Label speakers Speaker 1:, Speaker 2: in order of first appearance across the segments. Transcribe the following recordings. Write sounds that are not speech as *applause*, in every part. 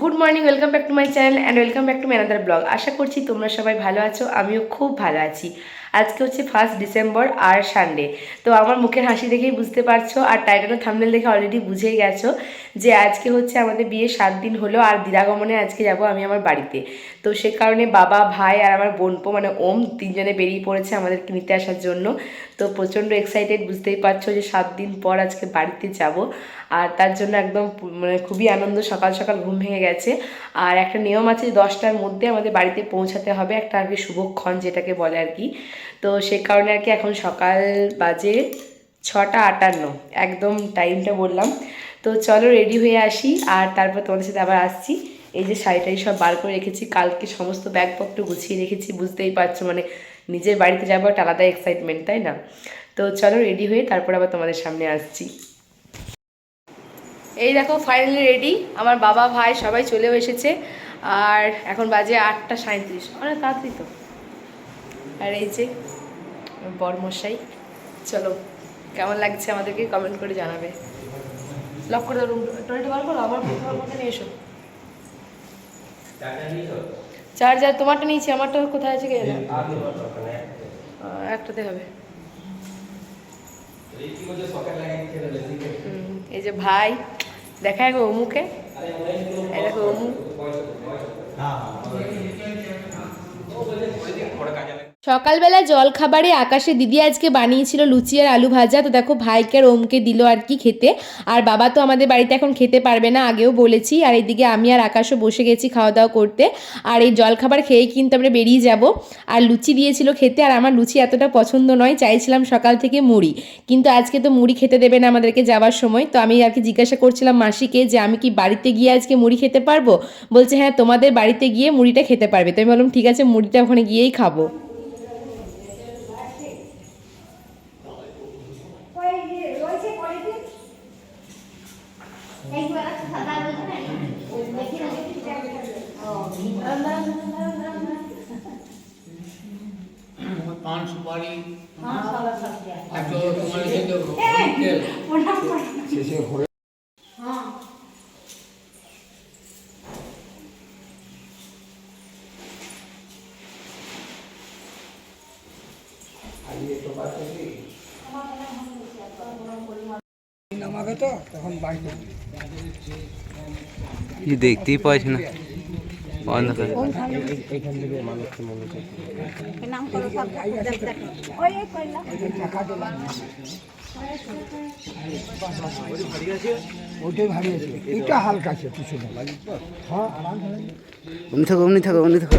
Speaker 1: Good morning welcome back to my channel and welcome back to my another blog আশা করছি তোমরা সবাই ভালো আছো, আমিও খুব ভালো আছি। আজকে হচ্ছে ফার্স্ট ডিসেম্বর আর সানডে তো আমার মুখের হাসি দেখেই বুঝতে পারছ আর টাইটানের থামনেল দেখে অলরেডি বুঝেই গেছো যে আজকে হচ্ছে আমাদের বিয়ে সাত দিন হলো আর দিরাগমনে আজকে যাব আমি আমার বাড়িতে। তো সে কারণে বাবা, ভাই আর আমার বোনপো মানে ওম তিনজনে বেরিয়ে পড়েছে আমাদেরকে নিতে আসার জন্য। তো প্রচণ্ড এক্সাইটেড বুঝতেই পারছ যে সাত দিন পর আজকে বাড়িতে যাব। আর তার জন্য একদম মানে খুবই আনন্দ, সকাল সকাল ঘুম ভেঙে গেছে। আর একটা নিয়ম আছে দশটার মধ্যে আমাদের বাড়িতে পৌঁছাতে হবে, একটা আর কি শুভক্ষণ যেটাকে বলে আর কি তো সে কারণে আর কি এখন সকাল বাজে ছটা আটান্ন, একদম টাইমটা বললাম। তো চলো রেডি হয়ে আসি, আর তারপর তোমাদের সাথে আবার আসছি। এই যে শাড়িটাই সব বার করে রেখেছি, কালকে সমস্ত ব্যাগপত্র গুছিয়ে রেখেছি, বুঝতেই পারছ মানে নিজের বাড়িতে যাব একটা আলাদা এক্সাইটমেন্ট তাই না? তো চলো রেডি হয়ে তারপর আবার তোমাদের সামনে আসছি। এই দেখো ফাইনালি রেডি আমার বাবা ভাই সবাই চলেও এসেছে। আর এখন বাজে আটটা সাঁত্রিশ অনেক তাড়াতাড়ি তো। আর এই যে বরমশাই চলো কেমন লাগছে আমাদেরকে কমেন্ট করে জানাবে। লক করে দাও রুম টয়লেটে বার করো আমার মধ্যে নিয়ে এসো। চার্জার তোমারটা নিয়েছি আমারটা কোথায় আছে কে জানে? একটাতে হবে। এই যে ভাই দেখা গো অমুকে। এই দেখো অমুক সকালবেলা জল খাবারে আকাশে দিদি আজকে বানিয়েছিল লুচি আর আলু ভাজা। তো দেখো ভাইকে আর ওমকে দিল আর কি খেতে। আর বাবা তো আমাদের বাড়িতে এখন খেতে পারবে না, আগেও বলেছি। আর এদিকে আমি আর আকাশও বসে গেছি খাওয়া দাওয়া করতে। আর এই জল খাবার খেয়েই কিন্তু আমরা বেরিয়ে যাব। আর লুচি দিয়েছিল খেতে। আর আমার লুচি এতটা পছন্দ নয়, চাইছিলাম সকাল থেকে মুড়ি। কিন্তু আজকে তো মুড়ি খেতে দেবে না আমাদেরকে যাওয়ার সময়। তো আমি আর কি জিজ্ঞাসা করছিলাম মাসিকে যে আমি কি বাড়িতে গিয়ে আজকে মুড়ি খেতে পারব? বলছে হ্যাঁ তোমাদের বাড়িতে গিয়ে মুড়িটা খেতে পারবে। তো আমি বললাম, ঠিক আছে, মুড়িটা ওখানে গিয়েই খাব।
Speaker 2: पान सुपारी
Speaker 3: हाँ सब सब किया
Speaker 4: है तो तुम्हारे से तो
Speaker 5: जो होटल से से हो। ये देखती पाछ
Speaker 3: ওইটাই ভারী আছে। এটা হালকা আছে পিছনে হ্যাঁ আরাম করে
Speaker 4: অমনি থাকো অমনি থাকো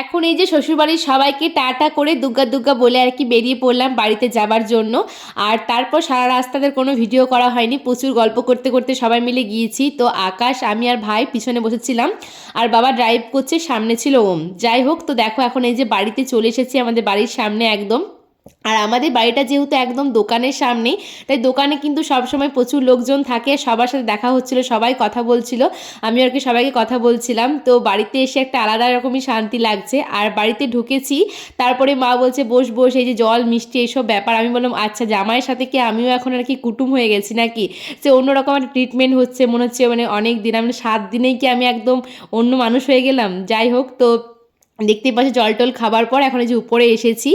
Speaker 1: এখন এই যে শ্বশুরবাড়ির সবাইকে টাটা করে দুগ্গা দুগ্গা বলে আর কি বেরিয়ে পড়লাম বাড়িতে যাবার জন্য। আর তারপর সারা রাস্তাদের কোনো ভিডিও করা হয়নি, প্রচুর গল্প করতে করতে সবাই মিলে গিয়েছি। তো আকাশ, আমি আর ভাই পিছনে বসেছিলাম আর বাবা ড্রাইভ করছে, সামনে ছিল ওম। যাই হোক, তো দেখো এখন এই যে বাড়িতে চলে এসেছি আমাদের বাড়ির সামনে একদম। আর আমাদের বাড়িটা যেহেতু একদম দোকানের সামনেই, তাই দোকানে কিন্তু সবসময় প্রচুর লোকজন থাকে, সবার সাথে দেখা হচ্ছিল, সবাই কথা বলছিল আমি আর কি সবাইকে কথা বলছিলাম। তো বাড়িতে এসে একটা আলাদা রকমই শান্তি লাগছে। আর বাড়িতে ঢুকেছি, তারপরে মা বলছে, বস বস, এই যে জল, মিষ্টি এইসব ব্যাপার। আমি বললাম আচ্ছা জামাইয়ের সাথে কি আমিও এখন আর কি কুটুম হয়ে গেছি নাকি? সে অন্যরকম একটা ট্রিটমেন্ট হচ্ছে, মনে হচ্ছে মানে অনেক দিন, আমি সাত দিনেই কি আমি একদম অন্য মানুষ হয়ে গেলাম? যাই হোক, তো দেখতেই পাচ্ছি জল টল খাবার পর এখন এই যে উপরে এসেছি।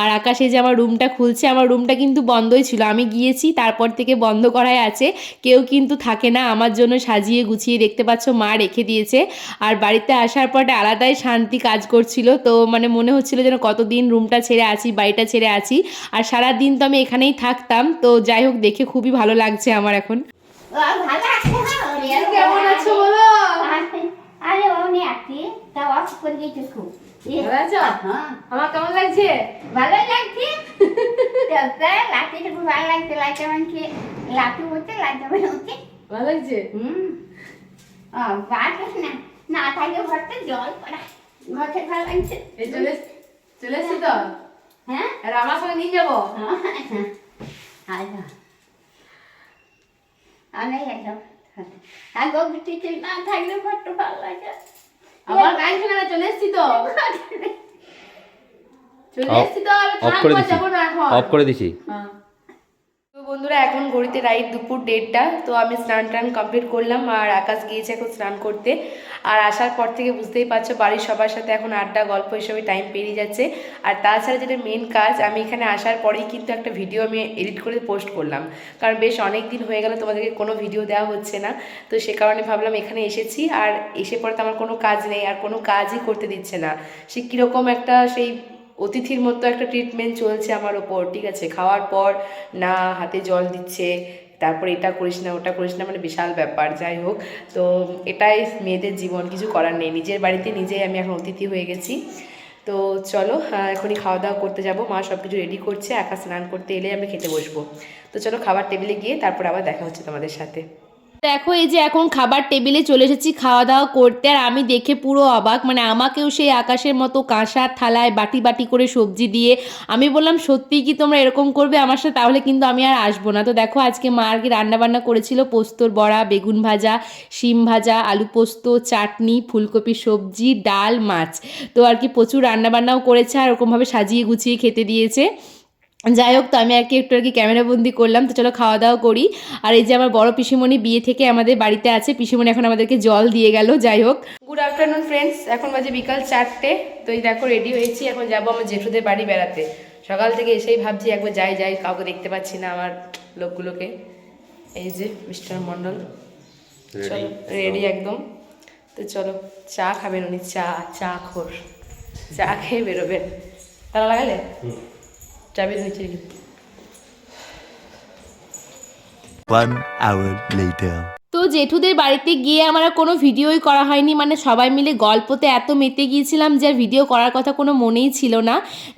Speaker 1: আর আকাশে যে আমার রুমটা খুলছে আমার রুমটা কিন্তু বন্ধই ছিল। আমি গিয়েছি তারপর থেকে বন্ধ করাই আছে। কেউ কিন্তু থাকে না আমার জন্য সাজিয়ে গুছিয়ে দেখতে পাচ্ছ মা রেখে দিয়েছে। আর বাড়িতে আসার পর আলাদাই শান্তি কাজ করছিল। তো মানে মনে হচ্ছিল যেন কতদিন রুমটা ছেড়ে আছি বাড়িটা ছেড়ে আছি। আর সারা দিন তো আমি এখানেই থাকতাম। তো যাই হোক দেখে খুবই ভালো লাগছে আমার এখন। কেমন আছো বলো?
Speaker 5: আরে ও নে আছি করে গেছিস খুব
Speaker 1: আমার কেমন লাগছে? *laughs*
Speaker 5: ভালো লাগছে। চলতে ভালো লাগছে লাইটা মানছে লাঠি হচ্ছে লাইটা মানে হচ্ছে।
Speaker 1: ভালো লাগছে?
Speaker 5: হুম। ও না। না থাকলে ঘরটা জল পড়া। ঘরটা ভালো লাগছে।
Speaker 1: চলে চলে এসছি তো?
Speaker 5: হ্যাঁ।
Speaker 1: আর আমার সঙ্গে নিয়ে যাব?
Speaker 5: আচ্ছা অনেক একদম আর না থাকলে ঘরটা ভালো লাগে।
Speaker 1: আমার গান শোনা চলে এসেছি তো। *laughs* চলে এসেছি তো
Speaker 4: অফ করে
Speaker 1: করে
Speaker 4: দিছি।
Speaker 1: যাব না এখন।
Speaker 4: অফ করে দিছি।
Speaker 1: হ্যাঁ। বন্ধুরা, এখন ঘড়িতে রাইট দুপুর দেড়টা, তো আমি স্নান টান কমপ্লিট করলাম আর আকাশ গিয়েছে এখন স্নান করতে। আর আসার পর থেকে বুঝতেই পারছ, বাড়ির সবার সাথে এখন আড্ডা, গল্প এসবই টাইম পেরিয়ে যাচ্ছে। আর তাছাড়া যেটা মেন কাজ, আমি এখানে আসার পরেই কিন্তু একটা ভিডিও আমি এডিট করে পোস্ট করলাম। কারণ বেশ অনেক দিন হয়ে গেল, তোমাদেরকে কোনো ভিডিও দেওয়া হচ্ছে না। তো সে কারণে ভাবলাম এখানে এসেছি, আর এসে পরে তো আমার কোনো কাজ নেই, আর কোনো কাজই করতে দিচ্ছে না। সে কীরকম একটা সেই অতিথির মতো একটা ট্রিটমেন্ট চলছে আমার ওপর, ঠিক আছে? খাওয়ার পর না, হাতে জল দিচ্ছে, তারপর এটা করিস না, ওটা করিস না মানে বিশাল ব্যাপার, যাই হোক। তো এটাই মেয়েদের জীবন, কিছু করার নেই। নিজের বাড়িতে নিজেই আমি এখন অতিথি হয়ে গেছি। তো চলো এখনই খাওয়া দাওয়া করতে যাব। মা সব কিছু রেডি করছে, একা স্নান করতে এলে আমি খেতে বসবো। তো চলো খাবার টেবিলে গিয়ে তারপর আবার দেখা হচ্ছে তোমাদের সাথে। দেখো, এই যে এখন খাবার টেবিলে চলে এসেছি খাওয়া দাওয়া করতে, আর আমি দেখে পুরো অবাক। মানে আমাকেও সেই আকাশের মতো কাঁসার থালায় বাটি বাটি করে সবজি দিয়ে, আমি বললাম সত্যিই কি তোমরা এরকম করবে আমার সাথে? তাহলে কিন্তু আমি আর আসব না। তো দেখো, আজকে মা আর কি রান্নাবান্না করেছিল, পোস্তর বড়া, বেগুন ভাজা, শিম ভাজা, আলু পোস্ত, চাটনি, ফুলকপি সবজি, ডাল, মাছ। তো আর কি প্রচুর রান্নাবান্নাও করেছে, আর ওরকমভাবে সাজিয়ে গুছিয়ে খেতে দিয়েছে। যাই হোক তো আমি আর কি একটু আর কি ক্যামেরাবন্দি করলাম তো চলো খাওয়া দাওয়া করি। আর এই যে আমার বড় পিসিমণি বিয়ে থেকে আমাদের বাড়িতে আছে পিসিমণি এখন আমাদেরকে জল দিয়ে গেল যাই হোক। গুড আফটারনুন ফ্রেন্ডস এখন বাজে বিকাল চারটে তো এই দেখো রেডি হয়েছি এখন যাব আমার জেঠুদের বাড়ি বেড়াতে। সকাল থেকে এসেই ভাবছি একবার যাই যাই কাউকে দেখতে পাচ্ছি না আমার লোকগুলোকে। এই যে মিস্টার মণ্ডল। চলো রেডি একদম। তো চলো চা খাবেন উনি চা চা খোর। চা খেয়ে বেরোবেন। তারা লাগালে?
Speaker 6: One hour later.
Speaker 1: তো জেঠুদের বাড়িতে গিয়ে আমার কোনো ভিডিওই করা হয়নি। মানে সবাই মিলে গল্পতে এত মেতে গিয়েছিলাম যে ভিডিও করার কথা কোনো মনেই ছিল না।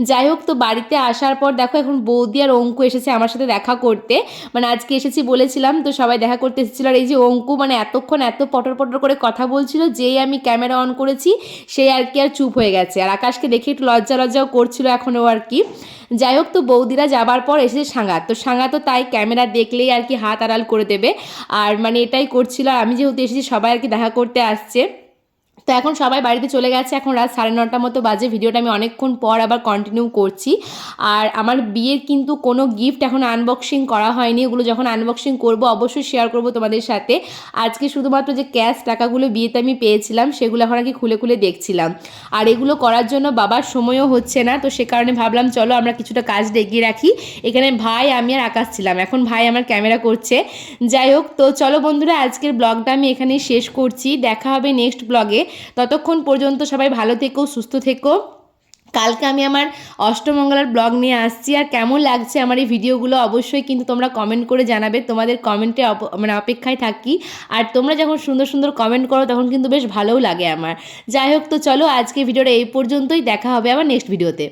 Speaker 1: যাই হোক, তো বাড়িতে আসার পর দেখো এখন বৌদি আর অঙ্কু এসেছে আমার সাথে দেখা করতে। মানে আজকে এসেছি বলেছিলাম, তো সবাই দেখা করতে এসেছিল। আর এই যে অঙ্কু মানে এতক্ষণ এত পটর পটর করে কথা বলছিল, যেই আমি ক্যামেরা অন করেছি সেই আর কি আর চুপ হয়ে গেছে। আর আকাশকে দেখে একটু লজ্জা লজ্জাও করছিল এখনও আর কি। যাই হোক, তো বৌদিরা যাবার পর এসেছে সাঙ্গাত। তো সাঙ্গাত তো তাই ক্যামেরা দেখলেই আর কি হাত আড়াল করে দেবে। আর মানে এটাই করছিল আর আমি যেহেতু এসেছি সবাই আর কি দেখা করতে আসছে। তো এখন সবাই বাড়িতে চলে গেছে। এখন রাত সাড়ে নটার মতো বাজে। ভিডিওটা আমি অনেকক্ষণ পর আবার কন্টিনিউ করছি। আর আমার বিয়ের কিন্তু কোনো গিফট এখন আনবক্সিং করা হয়নি। ওগুলো যখন আনবক্সিং করব, অবশ্যই শেয়ার করব তোমাদের সাথে। আজকে শুধুমাত্র যে ক্যাশ টাকাগুলো বিয়েতে আমি পেয়েছিলাম, সেগুলো এখন আর কি খুলে খুলে দেখছিলাম। আর এগুলো করার জন্য বাবার সময়ও হচ্ছে না, তো সে কারণে ভাবলাম, চলো আমরা কিছুটা কাজ এগিয়ে রাখি। এখানে ভাই, আমি আর আকাশ ছিলাম। এখন ভাই আমার ক্যামেরা করছে। যাই হোক, তো চলো বন্ধুরা, আজকের ব্লগটা আমি এখানেই শেষ করছি। দেখা হবে নেক্সট ব্লগে ততক্ষণ পর্যন্ত সবাই ভালো থেকো, সুস্থ থেকো। কালকে আমি আমার অষ্টমঙ্গলার ব্লগ নিয়ে আসছি আর কেমন লাগছে আমার এই ভিডিওগুলো অবশ্যই কিন্তু তোমরা কমেন্ট করে জানাবে। তোমাদের কমেন্টে মানে অপেক্ষায় থাকি। আর তোমরা যখন সুন্দর সুন্দর কমেন্ট করো তখন কিন্তু বেশ ভালোও লাগে আমার। যাই হোক তো চলো আজকে ভিডিওটা এই পর্যন্তই। দেখা হবে আবার নেক্সট ভিডিওতে